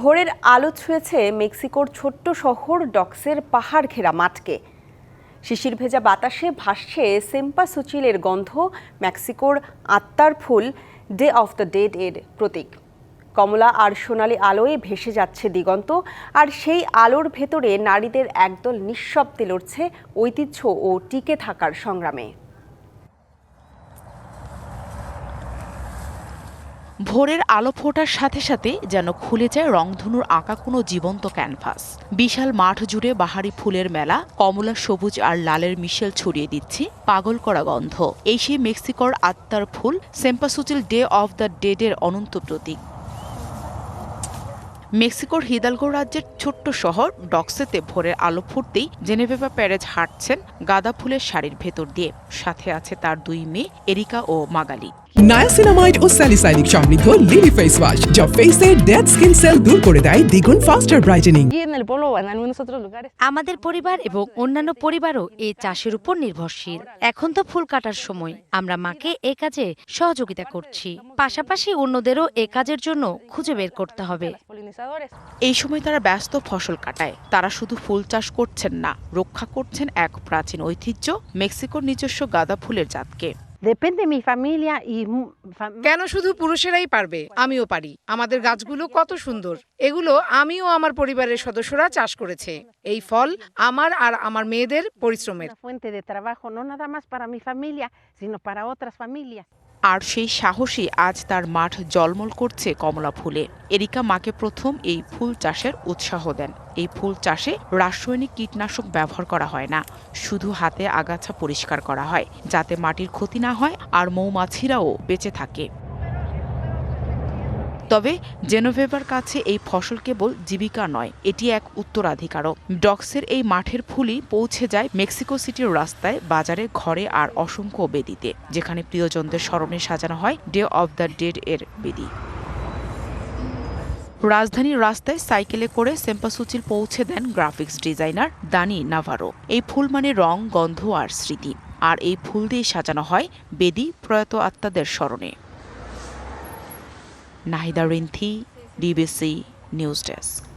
ভোরের আলো ছুঁয়েছে মেক্সিকোর ছোট্ট শহর ডক্সের পাহাড় ঘেরা মাঠকে। শিশির ভেজা বাতাসে ভাসছে সেম্পা সুচিলের গন্ধ, মেক্সিকোর আত্মার ফুল, ডে অফ দ্য ডেড এর প্রতীক। কমলা আর সোনালি আলোয় ভেসে যাচ্ছে দিগন্ত, আর সেই আলোর ভেতরে নারীদের একদল নিঃশব্দে লড়ছে ঐতিহ্য ও টিকে থাকার সংগ্রামে। ভোরের আলো ফোটার সাথে সাথে যেন খুলে যায় রংধনুর আঁকা কোনো জীবন্ত ক্যানভাস। বিশাল মাঠ জুড়ে বাহারি ফুলের মেলা, কমলা, সবুজ আর লালের মিশেল ছড়িয়ে দিচ্ছে, পাগল করা গন্ধ। এই সেই মেক্সিকোর আত্মার ফুল, সেম্পাসুচিল ডে অফ দ্য ডেডের অনন্ত প্রতীক। মেক্সিকোর হিদালগো রাজ্যের ছোট্ট শহর ডক্সেতে ভোরের আলো ফুটতেই জেনেভেভা প্যারেজ হাঁটছেন গাঁদা ফুলের শাড়ির ভেতর দিয়ে। সাথে আছে তার দুই মেয়ে, এরিকা ও মাগালি। নায়াসিনামাইড ও স্যালিসাইনিক সমৃদ্ধ লিলি ফেস ওয়াশ যা ফেসের ডেড স্কিন সেল দূর করে দেয় দ্বিগুণ ফাস্টার ব্রাইটেনিং. আমাদের পরিবার এবং অন্যান্য পরিবারও এই চাষের উপর নির্ভরশীল। এখন তো ফুল কাটার সময়। আমরা মাকে এ কাজে সহযোগিতা করছি। পাশাপাশি অন্যদেরও এ কাজের জন্য খুঁজে বের করতে হবে। এই সময় তারা ব্যস্ত ফসল কাটায়। তারা শুধু ফুল চাষ করছেন না রক্ষা করছেন এক প্রাচীন ঐতিহ্য মেক্সিকোর নিজস্ব গাঁদা ফুলের জাতকে। Depende mi familia y কেন শুধু পুরুষেরাই পারবে? আমিও পারি। আমাদের গাছগুলো কত সুন্দর। এগুলো আমিও আমার পরিবারের সদস্যরা চাষ করেছে। এই ফল আমার আর আমার মেয়েদের পরিশ্রমের। আর সেই সাহসী আজ তার মাঠ জলমল করছে কমলা ফুলে। এরিকা মাকে প্রথম এই ফুল চাষের উৎসাহ দেন। এই ফুল চাষে রাসায়নিক কীটনাশক ব্যবহার করা হয় না, শুধু হাতে আগাছা পরিষ্কার করা হয়, যাতে মাটির ক্ষতি না হয় আর মৌমাছিরাও বেঁচে থাকে। তবে জেনোভেভার কাছে এই ফসল কেবল জীবিকা নয়, এটি এক উত্তরাধিকারও। ডক্সের এই মাঠের ফুলই পৌঁছে যায় মেক্সিকো সিটির রাস্তায়, বাজারে, ঘরে আর অসংখ্য বেদিতে, যেখানে প্রিয়জনদের স্মরণে সাজানো হয় ডে অব দ্য ডেড এর বেদি। রাজধানীর রাস্তায় সাইকেলে করে সেম্পাসুচিল পৌঁছে দেন গ্রাফিক্স ডিজাইনার দানি নাভারো। এই ফুল মানে রং, গন্ধ আর স্মৃতি। আর এই ফুল দিয়ে সাজানো হয় বেদি প্রয়াত আত্মাদের স্মরণে। Nahida Rinthi DBC news desk